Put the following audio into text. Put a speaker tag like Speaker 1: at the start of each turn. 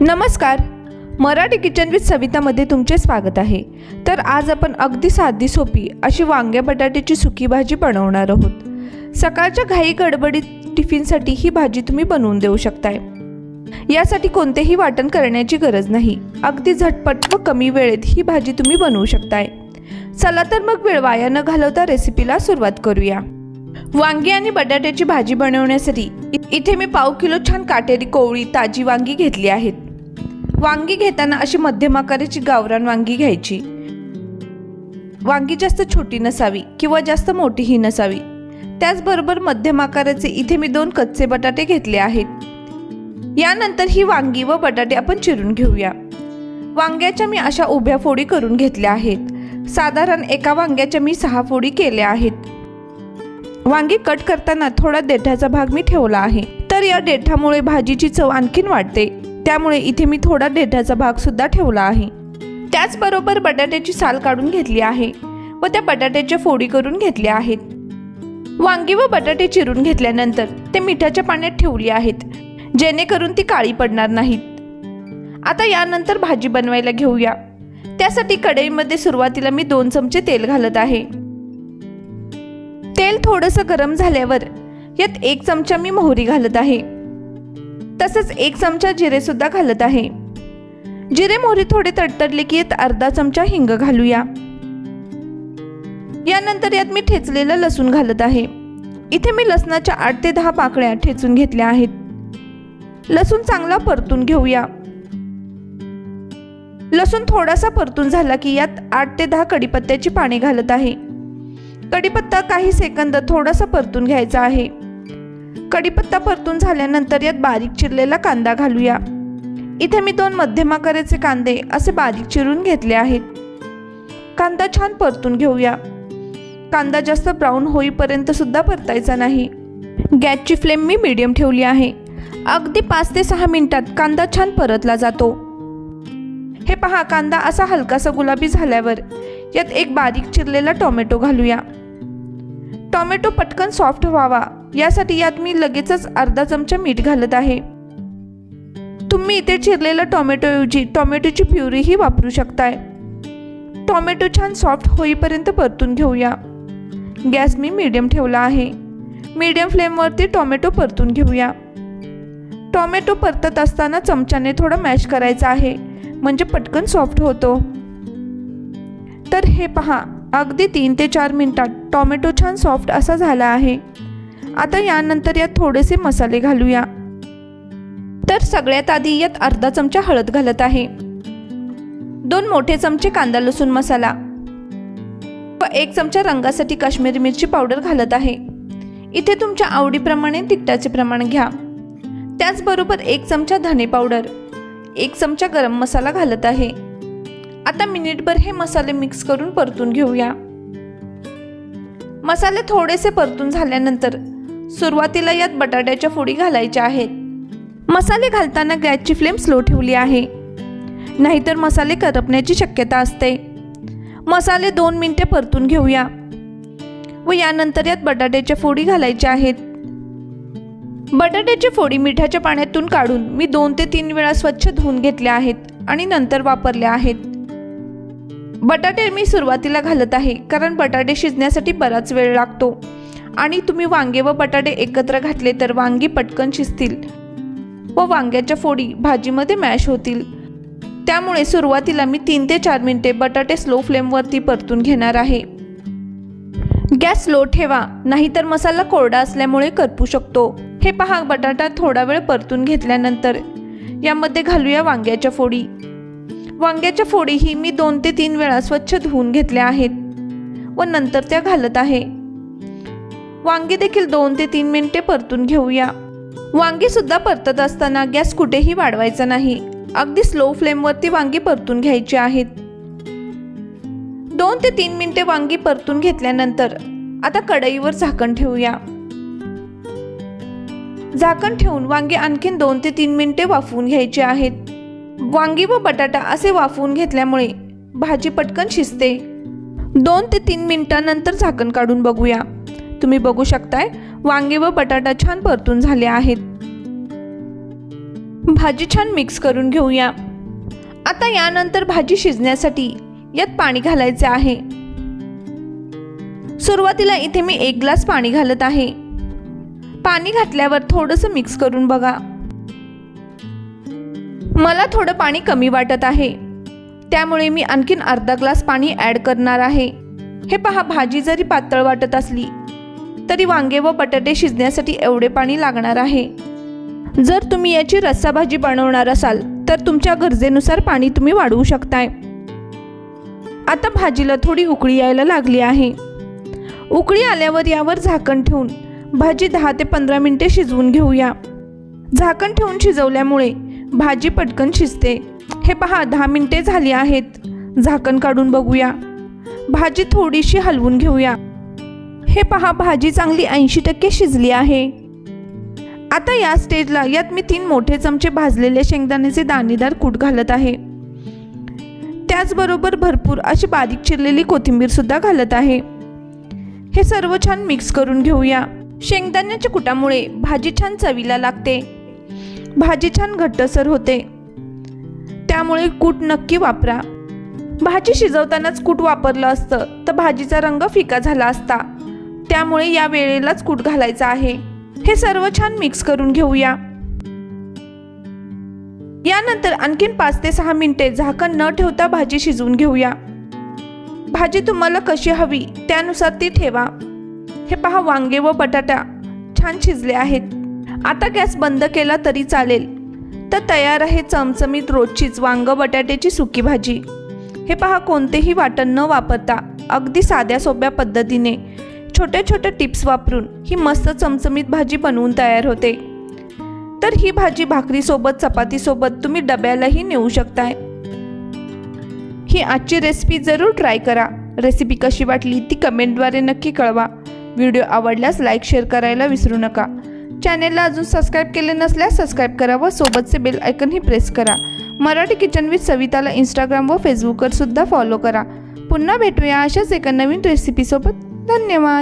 Speaker 1: नमस्कार. Marathi kitchen with सवितामध्ये तुमचे स्वागत आहे. तर आज आपण अगदी साधी सोपी अशी वांग्या बटाट्याची सुकी भाजी बनवणार आहोत. सकाळच्या घाई गडबडीत टिफिनसाठी ही भाजी तुम्ही बनवून देऊ शकताय. यासाठी कोणतेही वाटण करण्याची गरज नाही. अगदी झटपट व कमी वेळेत ही भाजी तुम्ही बनवू शकताय. चला तर मग वेळ वाया न घालवता रेसिपीला सुरुवात करूया. वांगी आणि बटाट्याची भाजी बनवण्यासाठी इ- इथे मी पाव किलो छान काटेरी कोवळी ताजी वांगी घेतली आहेत. वांगी घेताना अशी मध्यम आकाराची गावरान वांगी घ्यायची. वांगी जास्त छोटी नसावी किंवा जास्त मोठीही नसावी. त्याचबरोबर मध्यम आकाराचे इथे मी दोन कच्चे बटाटे घेतले आहेत. यानंतर ही वांगी व बटाटे आपण चिरून घेऊया. वांग्याच्या मी अशा उभ्या फोडी करून घेतल्या आहेत. साधारण एका वांग्याच्या मी सहा फोडी केल्या आहेत. वांगी कट करताना थोडा देठाचा भाग मी ठेवला आहे. तर या देठामुळे भाजीची चव आणखीन वाढते. त्यामुळे इथे मी थोडा देठाचा भाग सुद्धा ठेवला आहे. त्याचबरोबर बटाट्याची साल काढून घेतली आहे व त्या बटाट्याच्या फोडी करून घेतल्या आहेत. वांगी व बटाटे चिरून घेतल्यानंतर ते मिठाच्या पाण्यात ठेवली आहेत जेणेकरून ती काळी पडणार नाहीत. आता यानंतर भाजी बनवायला घेऊया. त्यासाठी कढईमध्ये सुरुवातीला मी दोन चमचे तेल घालत आहे. तेल थोडंसं गरम झाल्यावर यात एक चमचा मी मोहरी घालत आहे. तसंच एक चमचा जिरे सुद्धा घालत आहे. जिरे मोहरी थोडे तडतडले की यात अर्धा चमचा हिंग घालूया. यानंतर यात मी ठेचलेलं लसूण घालत आहे. इथे मी लसणाच्या आठ ते दहा पाकळ्या ठेचून घेतल्या आहेत. लसूण चांगला परतून घेऊया. लसूण थोडासा परतून झाला की यात आठ ते दहा कडीपत्त्याची पाने घालत आहे. कडीपत्ता काही सेकंद थोडासा परतून घ्यायचा आहे. कढीपत्ता परतून झाल्यानंतर यात बारीक चिरलेला कांदा घालूया. इथे मी दोन मध्यम आकाराचे कांदे असे बारीक चिरून घेतले आहेत. कांदा छान परतून घेऊया. कांदा जास्त ब्राऊन होईपर्यंत सुद्धा परतायचा नाही. गॅसची फ्लेम मी मीडियम ठेवली आहे. अगदी पाच ते सहा मिनिटात कांदा छान परतला जातो. हे पहा कांदा असा हलकासा गुलाबी झाल्यावर यात एक बारीक चिरलेला टोमॅटो घालूया. टोमॅटो पटकन सॉफ्ट व्हावा. यासाठी यात मी लगेचच अर्धा चमचा मीठ घालत आहे. तुम्ही इथे चिरलेला टोमॅटोऐवजी टोमॅटोची प्युरीही वापरू शकताय. टोमॅटो छान सॉफ्ट होईपर्यंत परतून घेऊया. गॅस मी मीडियम ठेवला आहे. मीडियम फ्लेमवरती टोमॅटो परतून घेऊया. टोमॅटो परतत असताना चमच्याने थोडं मॅश करायचं आहे. म्हणजे पटकन सॉफ्ट होतो. तर हे पहा. अगदी तीन ते चार मिनिटात टॉमॅटो छान सॉफ्ट असा झाला आहे. आता यानंतर यात थोडेसे मसाले घालूया. तर सगळ्यात आधी यात अर्धा चमचा हळद घालत आहे. दोन मोठे चमचे कांदा लसूण मसाला. व एक चमचा रंगासाठी काश्मीरी मिरची पावडर घालत आहे. इथे तुमच्या आवडीप्रमाणे तिखटाचे प्रमाण घ्या. त्याचबरोबर एक चमचा धने पावडर. एक चमचा गरम मसाला घालत आहे. आता मिनिटभर हे मसाले मिक्स करून परतून घेऊया. मसाले थोडेसे परतून झाल्यानंतर सुरुवातीला यात बटाट्याच्या फोडी घालायच्या आहेत. मसाले घालताना गॅसची फ्लेम स्लो ठेवली आहे. नाहीतर मसाले करपण्याची शक्यता असते. मसाले दोन मिनिटे परतून घेऊया. व यानंतर यात बटाट्याच्या फोडी घालायच्या आहेत. बटाट्याची फोडी मिठाच्या पाण्यातून काढून मी दोन ते तीन वेळा स्वच्छ धुवून घेतल्या आहेत आणि नंतर वापरल्या आहेत. बटाटे मी सुरुवातीला घालत आहे कारण बटाटे शिजण्यासाठी बराच वेळ लागतो. आणि तुम्ही वांगे व बटाटे एकत्र घातले तर वांगी पटकन शिजतील व वांग्याच्या फोडी भाजीमध्ये मॅश होतील. त्यामुळे सुरुवातीला मी तीन ते चार मिनिटे बटाटे स्लो फ्लेमवरती परतून घेणार आहे. गॅस स्लो ठेवा नाहीतर मसाला कोरडा असल्यामुळे करपू शकतो. हे पहा बटाटा थोडा वेळ परतून घेतल्यानंतर. यामध्ये घालूया वांग्याच्या फोडी. वांग्याच्या फोडीही मी दोन ते तीन वेळा स्वच्छ धुवून घेतल्या आहेत व नंतर त्या घालत आहे. वांगी देखील दोन ते तीन मिनिटे परतून घेऊया. वांगी सुद्धा परतत असताना गॅस कुठेही वाढवायचा नाही. अगदी स्लो फ्लेमवरती वांगी परतून घ्यायची आहेत. दोन ते तीन मिनिटे वांगी परतून घेतल्यानंतर आता कढईवर झाकण ठेवूया. झाकण ठेवून वांगी आणखीन दोन ते तीन मिनिटे वाफवून घ्यायचे आहेत. वांगी व बटाटा असे वाफवून घेतल्यामुळे भाजी पटकन शिजते. दोन ते तीन मिनिटांनंतर झाकण काढून बघूया. तुम्ही बघू शकताय वांगे व बटाटा छान परतून झाले आहेत. भाजी छान मिक्स करून घेऊया. आता यानंतर भाजी शिजण्यासाठी यात पाणी घालायचे आहे. सुरुवातीला इथे मी एक ग्लास पाणी घालत आहे. पाणी घातल्यावर थोडंसं मिक्स करून बघा. मला थोडं पाणी कमी वाटत आहे. त्यामुळे मी आणखीन अर्धा ग्लास पाणी ॲड करणार आहे. हे पहा भाजी जरी पातळ वाटत असली तरी वांगे व बटाटे शिजण्यासाठी एवढे पाणी लागणार आहे. जर तुम्ही याची रस्सा भाजी बनवणार असाल तर तुमच्या गरजेनुसार पाणी तुम्ही वाढवू शकताय. आता भाजीला थोडी उकळी यायला लागली आहे. उकळी आल्यावर यावर झाकण ठेवून भाजी दहा ते पंधरा मिनिटे शिजवून घेऊया. झाकण ठेवून शिजवल्यामुळे भाजी पटकन शिजते. हे पहा दहा मिनटे झाली आहेत. झाकण काढून बघूया. भाजी थोडीशी हलवून घेऊया. हे पहा भाजी चांगली ऐंशी टक्के शिजली आहे. आता या स्टेजला यात मी तीन मोठे चमचे भाजलेले शेंगदाण्याचे दाणेदार कूट घालत आहे. त्याचबरोबर भरपूर अशी बारीक चिरलेली कोथिंबीरसुद्धा घालत आहे. हे सर्व छान मिक्स करून घेऊया. शेंगदाण्याच्या कुटामुळे भाजी छान चवीला लागते. भाजी छान घट्टसर होते. त्यामुळे कूट नक्की वापरा. भाजी शिजवतानाच कूट वापरलं असतं तर भाजीचा रंग फिका झाला असता. त्यामुळे या वेळेलाच कूट घालायचा आहे. हे सर्व छान मिक्स करून घेऊया. यानंतर आणखीन पाच ते सहा मिनिटे झाकण न ठेवता भाजी शिजवून घेऊया. भाजी तुम्हाला कशी हवी त्यानुसार ती ठेवा. हे पहा वांगे व बटाटा छान शिजले आहेत. आता गॅस बंद केला तरी चालेल. तर तयार आहे चमचमीत रोजचीच वांग बटाट्याची सुकी भाजी. हे पहा कोणतेही वाटण न वापरता अगदी साध्या सोप्या पद्धतीने छोट्या छोट्या टिप्स वापरून ही मस्त चमचमीत भाजी बनवून तयार होते. तर ही भाजी भाकरीसोबत चपातीसोबत तुम्ही डब्यालाही नेऊ शकताय. ही आजची रेसिपी जरूर ट्राय करा. रेसिपी कशी वाटली ती कमेंटद्वारे नक्की कळवा. व्हिडिओ आवडल्यास लाईक शेअर करायला विसरू नका. चॅनेलला अजून सबस्क्राईब केले नसल्यास सबस्क्राईब करा व सोबतचे बेल आयकनही प्रेस करा. मराठी किचन विथ सविताला इंस्टाग्राम व फेसबुकवर सुद्धा फॉलो करा. पुन्हा भेटूया अशाच एका नवीन रेसिपीसोबत धन्यवाद!